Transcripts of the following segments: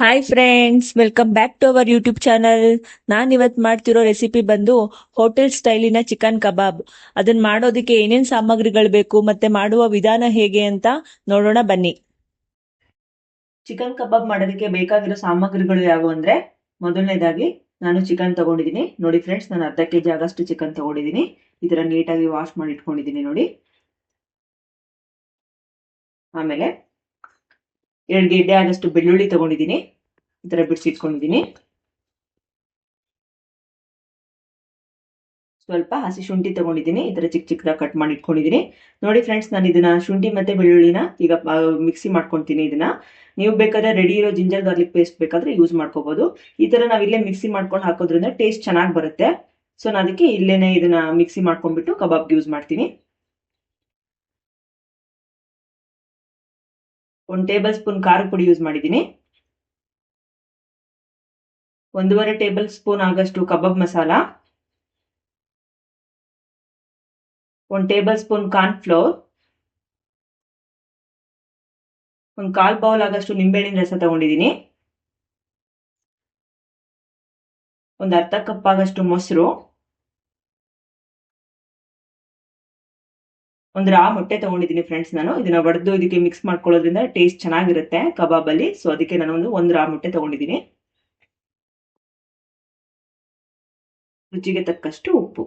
Hi friends welcome back to our YouTube channel ನಾನು ಇವತ್ತು ಮಾಡ್ತಿರೋ ರೆಸಿಪಿ ಬಂದು ಹೋಟೆಲ್ ಸ್ಟೈಲಿನ ಚಿಕನ್ ಕಬಾಬ್ ಅದನ್ನ ಮಾಡೋದಕ್ಕೆ ಏನೇನು ಸಾಮಗ್ರಿಗಳು ಬೇಕು, ಮತ್ತೆ ಮಾಡುವ ವಿಧಾನ ಹೇಗೆ ಅಂತ ನೋಡೋಣ ಬನ್ನಿ. ಚಿಕನ್ ಕಬಾಬ್ ಮಾಡೋದಕ್ಕೆ ಬೇಕಾಗಿರೋ ಸಾಮಗ್ರಿಗಳು ಯಾವುವು ಅಂದ್ರೆ, ಮೊದಲನೇದಾಗಿ ನಾನು ಚಿಕನ್ ತಗೊಂಡಿದ್ದೀನಿ. ನೋಡಿ ಫ್ರೆಂಡ್ಸ್ ನಾನು ಅರ್ಧ ಕೆ ಜಿ ಆಗಷ್ಟು ಚಿಕನ್ ತಗೊಂಡಿದ್ದೀನಿ. ಈ ಥರ ನೀಟಾಗಿ ವಾಶ್ ಮಾಡಿ ಇಟ್ಕೊಂಡಿದ್ದೀನಿ ನೋಡಿ. ಆಮೇಲೆ ಎರಡು ಗೆಡ್ಡೆ ಆದಷ್ಟು ಬೆಳ್ಳುಳ್ಳಿ ತಗೊಂಡಿದ್ದೀನಿ. ಈ ತರ ಬಿಡಿಸಿಟ್ಕೊಂಡಿದ್ದೀನಿ ಸ್ವಲ್ಪ ಹಸಿ ಶುಂಠಿ ತಗೊಂಡಿದ್ದೀನಿ. ಈ ಥರ ಚಿಕ್ಕ ಚಿಕ್ಕದಾಗ ಕಟ್ ಮಾಡಿ ಇಟ್ಕೊಂಡಿದ್ದೀನಿ. ನೋಡಿ ಫ್ರೆಂಡ್ಸ್ ನಾನು ಇದನ್ನ ಶುಂಠಿ ಮತ್ತೆ ಬೆಳ್ಳುಳ್ಳಿನ ಈಗ ಮಿಕ್ಸಿ ಮಾಡ್ಕೊತೀನಿ ಇದನ್ನ. ನೀವು ಬೇಕಾದ್ರೆ ರೆಡಿ ಇರೋ ಜಿಂಜರ್ ಗಾರ್ಲಿಕ್ ಪೇಸ್ಟ್ ಬೇಕಾದ್ರೆ ಯೂಸ್ ಮಾಡ್ಕೋಬಹುದು ಈ ಥರ ನಾವು ಇಲ್ಲೇ ಮಿಕ್ಸಿ ಮಾಡ್ಕೊಂಡು ಹಾಕೋದ್ರಿಂದ ಟೇಸ್ಟ್ ಚೆನ್ನಾಗಿ ಬರುತ್ತೆ. ಸೊ ನಾನು ಅದಕ್ಕೆ ಇಲ್ಲೇನೆ ಇದನ್ನ ಮಿಕ್ಸಿ ಮಾಡ್ಕೊಂಡ್ಬಿಟ್ಟು ಕಬಾಬ್ಗೆ ಯೂಸ್ ಮಾಡ್ತೀನಿ. ಒಂದು ಟೇಬಲ್ ಸ್ಪೂನ್ ಖಾರ ಪುಡಿ ಯೂಸ್ ಮಾಡಿದ್ದೀನಿ. ಒಂದೂವರೆ ಟೇಬಲ್ ಸ್ಪೂನ್ ಆಗಷ್ಟು ಕಬಾಬ್ ಮಸಾಲ. ಒಂದು ಟೇಬಲ್ ಸ್ಪೂನ್ ಕಾರ್ನ್ ಫ್ಲೋರ್. ಒಂದು ಕಾಲ್ ಬೌಲ್ ಆಗಷ್ಟು ನಿಂಬೆಹಣ್ಣಿನ ರಸ ತಗೊಂಡಿದ್ದೀನಿ. ಒಂದು ಅರ್ಧ ಕಪ್ ಆಗಷ್ಟು ಮೊಸರು. ಒಂದು ರಾ ಮೊಟ್ಟೆ ತಗೊಂಡಿದ್ದೀನಿ ಫ್ರೆಂಡ್ಸ್ ನಾನು. ಇದನ್ನ ಒಡೆದು ಇದಕ್ಕೆ ಮಿಕ್ಸ್ ಮಾಡ್ಕೊಳ್ಳೋದ್ರಿಂದ ಟೇಸ್ಟ್ ಚೆನ್ನಾಗಿರುತ್ತೆ ಕಬಾಬ್ ಅಲ್ಲಿ ಸೊ ಅದಕ್ಕೆ ನಾನು ಒಂದು ಒಂದು ರಾ ಮೊಟ್ಟೆ ತಗೊಂಡಿದ್ದೀನಿ. ರುಚಿಗೆ ತಕ್ಕಷ್ಟು ಉಪ್ಪು.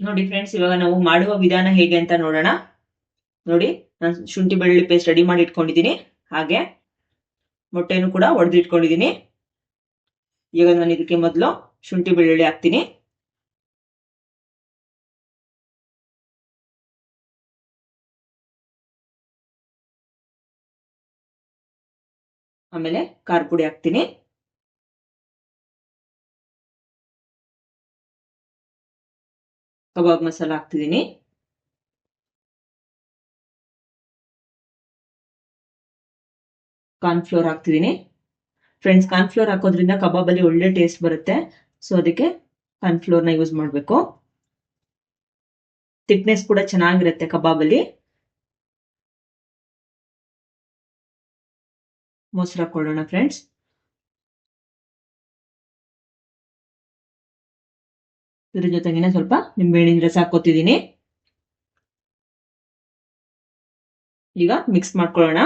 ನೋಡಿ ಫ್ರೆಂಡ್ಸ್ ಇವಾಗ ನಾವು ಮಾಡುವ ವಿಧಾನ ಹೇಗೆ ಅಂತ ನೋಡೋಣ. ನೋಡಿ, ನಾನು ಶುಂಠಿ ಬೆಳ್ಳುಳ್ಳಿ ಪೇಸ್ಟ್ ರೆಡಿ ಮಾಡಿ ಇಟ್ಕೊಂಡಿದ್ದೀನಿ. ಹಾಗೆ ಮೊಟ್ಟೆನೂ ಕೂಡ ಒಡೆದು ಈಗ ನಾನು ಇದಕ್ಕೆ ಮೊದಲು ಶುಂಠಿ ಬೆಳ್ಳುಳ್ಳಿ ಹಾಕ್ತೀನಿ. ಆಮೇಲೆ ಖಾರ ಪುಡಿ ಹಾಕ್ತೀನಿ. ಕಬಾಬ್ ಮಸಾಲ ಹಾಕ್ತಿದ್ದೀನಿ. ಕಾರ್ನ್ಫ್ಲೋರ್ ಹಾಕ್ತಿದ್ದೀನಿ. ಫ್ರೆಂಡ್ಸ್ ಕಾರ್ನ್ಫ್ಲೋರ್ ಹಾಕೋದ್ರಿಂದ ಕಬಾಬ್ ಅಲ್ಲಿ ಒಳ್ಳೆ ಟೇಸ್ಟ್ ಬರುತ್ತೆ. ಸೊ ಅದಕ್ಕೆ ಕಾರ್ನ್ಫ್ಲೋರ್ನ ಯೂಸ್ ಮಾಡಬೇಕು. ಥಿಕ್ನೆಸ್ ಕೂಡ ಚೆನ್ನಾಗಿರುತ್ತೆ ಕಬಾಬ್ ಮೊಸರು ಹಾಕೊಳ್ಳೋಣ ಫ್ರೆಂಡ್ಸ್ ಇದ್ರ ಜೊತೆಗೇನೆ ಸ್ವಲ್ಪ ನಿಂಬೆಹಣ್ಣಿನ ರಸ ಹಾಕೋತಿದ್ದೀನಿ ಈಗ ಮಿಕ್ಸ್ ಮಾಡ್ಕೊಳ್ಳೋಣ.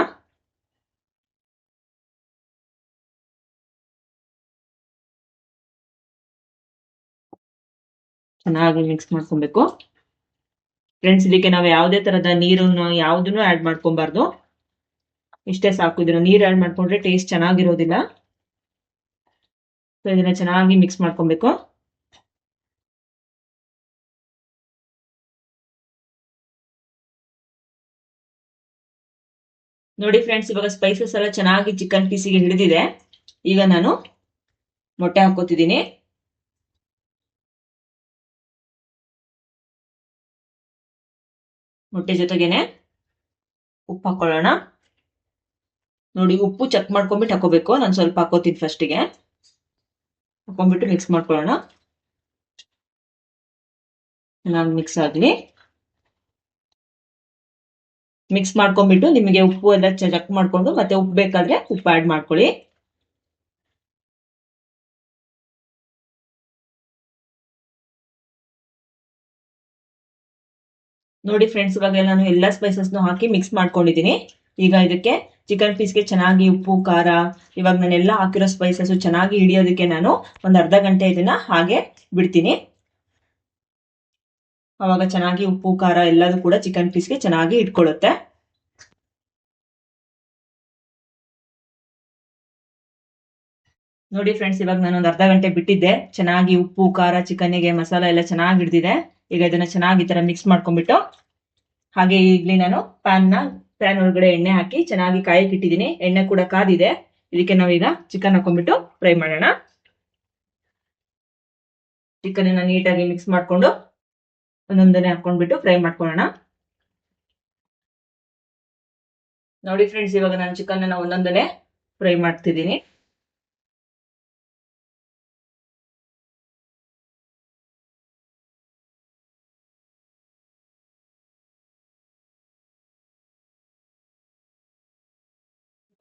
ಚೆನ್ನಾಗಿ ಮಿಕ್ಸ್ ಮಾಡ್ಕೊಬೇಕು. ಫ್ರೆಂಡ್ಸ್ ಇದಕ್ಕೆ ನಾವು ಯಾವುದೇ ತರದ ನೀರನ್ನು ಯಾವುದನ್ನು ಆಡ್ ಮಾಡ್ಕೊಬಾರ್ದು. ಇಷ್ಟೇ ಸಾಕು. ಇದನ್ನ ನೀರು ಆಡ್ ಮಾಡ್ಕೊಂಡ್ರೆ ಟೇಸ್ಟ್ ಚೆನ್ನಾಗಿರೋದಿಲ್ಲ. ಸೊ ಇದನ್ನ ಚೆನ್ನಾಗಿ ಮಿಕ್ಸ್ ಮಾಡ್ಕೊಬೇಕು. ನೋಡಿ ಫ್ರೆಂಡ್ಸ್ ಇವಾಗ ಸ್ಪೈಸಸ್ ಎಲ್ಲ ಚೆನ್ನಾಗಿ ಚಿಕನ್ ಪೀಸಿಗೆ ಹಿಡಿದಿದೆ. ಈಗ ನಾನು ಮೊಟ್ಟೆ ಹಾಕೋತಿದ್ದೀನಿ ಮೊಟ್ಟೆ ಜೊತೆಗೇನೆ ಉಪ್ಪು ಹಾಕೊಳ್ಳೋಣ. ನೋಡಿ, ಉಪ್ಪು ಚೆಕ್ ಮಾಡ್ಕೊಂಡ್ಬಿಟ್ಟು ಹಾಕೋಬೇಕು. ನಾನು ಸ್ವಲ್ಪ ಹಾಕೋತೀನಿ ಫಸ್ಟಿಗೆ ಹಾಕೊಂಡ್ಬಿಟ್ಟು ಮಿಕ್ಸ್ ಮಾಡ್ಕೊಳ್ಳೋಣ. ಚೆನ್ನಾಗಿ ಮಿಕ್ಸ್ ಆಗಲಿ ಮಿಕ್ಸ್ ಮಾಡ್ಕೊಂಡ್ಬಿಟ್ಟು ನಿಮಗೆ ಉಪ್ಪು ಎಲ್ಲ ಚೆಕ್ ಮಾಡಿಕೊಂಡು ಮತ್ತೆ ಉಪ್ಪು ಬೇಕಾದ್ರೆ ಉಪ್ಪು ಆ್ಯಡ್ ಮಾಡ್ಕೊಳ್ಳಿ. ನೋಡಿ ಫ್ರೆಂಡ್ಸ್ ಇವಾಗ ನಾನು ಎಲ್ಲ ಸ್ಪೈಸಸ್ನು ಹಾಕಿ ಮಿಕ್ಸ್ ಮಾಡ್ಕೊಂಡಿದ್ದೀನಿ ಈಗ ಇದಕ್ಕೆ ಚಿಕನ್ ಪೀಸ್ಗೆ ಚೆನ್ನಾಗಿ ಉಪ್ಪು, ಖಾರ, ಇವಾಗ ನಾನೆಲ್ಲ ಹಾಕಿರೋ ಸ್ಪೈಸಸ್ ಚೆನ್ನಾಗಿ ಹಿಡಿಯೋದಕ್ಕೆ ನಾನು ಒಂದು ಅರ್ಧ ಗಂಟೆ ಇದನ್ನ ಹಾಗೆ ಬಿಡ್ತೀನಿ. ಅವಾಗ ಚೆನ್ನಾಗಿ ಉಪ್ಪು, ಖಾರ ಎಲ್ಲದೂ ಕೂಡ ಚಿಕನ್ ಪೀಸ್ಗೆ ಚೆನ್ನಾಗಿ ಇಟ್ಕೊಳ್ಳುತ್ತೆ. ನೋಡಿ ಫ್ರೆಂಡ್ಸ್ ಇವಾಗ ನಾನು ಒಂದು ಅರ್ಧ ಗಂಟೆ ಬಿಟ್ಟಿದ್ದೆ. ಚೆನ್ನಾಗಿ ಉಪ್ಪು, ಖಾರ ಚಿಕನ್ಗೆ ಮಸಾಲ ಎಲ್ಲ ಚೆನ್ನಾಗಿ ಹಿಡ್ದಿದೆ. ಈಗ ಇದನ್ನ ಚೆನ್ನಾಗಿ ಈ ತರ ಮಿಕ್ಸ್ ಮಾಡ್ಕೊಂಡ್ಬಿಟ್ಟು ಹಾಗೆ ಈಗಲೇ ನಾನು ಪ್ಯಾನ್ನ ಪ್ಯಾನ್ ಒಳಗಡೆ ಎಣ್ಣೆ ಹಾಕಿ ಚೆನ್ನಾಗಿ ಕಾಯಕ್ಕೆ ಇಟ್ಟಿದ್ದೀನಿ ಎಣ್ಣೆ ಕೂಡ ಕಾದಿದೆ. ಇದಕ್ಕೆ ನಾವೀಗ ಚಿಕನ್ ಹಾಕೊಂಡ್ಬಿಟ್ಟು ಫ್ರೈ ಮಾಡೋಣ. ಚಿಕನ್ ನೀಟಾಗಿ ಮಿಕ್ಸ್ ಮಾಡ್ಕೊಂಡು ಒಂದೊಂದನೆ ಹಾಕೊಂಡ್ಬಿಟ್ಟು ಫ್ರೈ ಮಾಡ್ಕೊಳ್ಳೋಣ. ನೋಡಿ ಫ್ರೆಂಡ್ಸ್ ಇವಾಗ ನಾನು ಚಿಕನ್ ಒಂದೊಂದನೇ ಫ್ರೈ ಮಾಡ್ತಿದ್ದೀನಿ.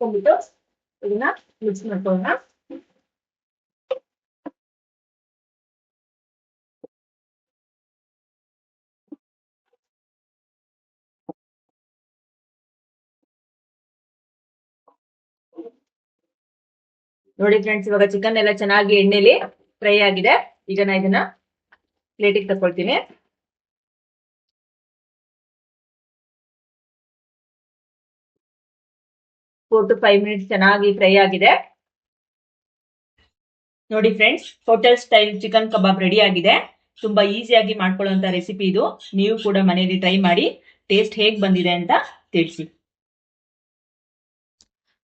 ಹಾಕೊಂಡ್ಬಿಟ್ಟು ಇದನ್ನ ಮಿಕ್ಸ್ ಮಾಡ್ಕೊಳ್ಳೋಣ. ನೋಡಿ ಫ್ರೆಂಡ್ಸ್ ಇವಾಗ ಚಿಕನ್ ಎಲ್ಲ ಚೆನ್ನಾಗಿ ಎಣ್ಣೆಲಿ ಫ್ರೈ ಆಗಿದೆ. ಈಗ ನಾ ಇದನ್ನ ಪ್ಲೇಟಿಗೆ ತಕೊಳ್ತೀನಿ ಫೋರ್ ಟು ಫೈವ್ ಮಿನಿಟ್ಸ್ ಚೆನ್ನಾಗಿ ಫ್ರೈ ಆಗಿದೆ. ನೋಡಿ friends hotel style chicken kebab ready ಆಗಿದೆ. ತುಂಬಾ ಈಸಿಯಾಗಿ ಮಾಡ್ಕೊಳ್ಳುವಂತ ರೆಸಿಪಿ ಇದು. ನೀವು ಕೂಡ ಮನೆಯಲ್ಲಿ ಟ್ರೈ ಮಾಡಿ ಟೇಸ್ಟ್ ಹೇಗ್ ಬಂದಿದೆ ಅಂತ ತಿಳಿಸಿ.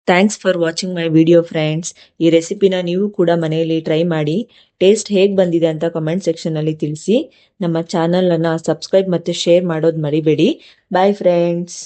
Thanks for watching my video friends ಈ ರೆಸಿಪಿನ ನೀವು ಕೂಡ ಮನೆಯಲ್ಲಿ ಟ್ರೈ ಮಾಡಿ ಟೇಸ್ಟ್ ಹೇಗೆ ಬಂದಿದೆ ಅಂತ ಕಮೆಂಟ್ ಸೆಕ್ಷನಲ್ಲಿ ತಿಳಿಸಿ. ನಮ್ಮ ಚಾನಲನ್ನು ಸಬ್ಸ್ಕ್ರೈಬ್ ಮತ್ತು ಶೇರ್ ಮಾಡೋದು ಮರಿಬೇಡಿ. Bye friends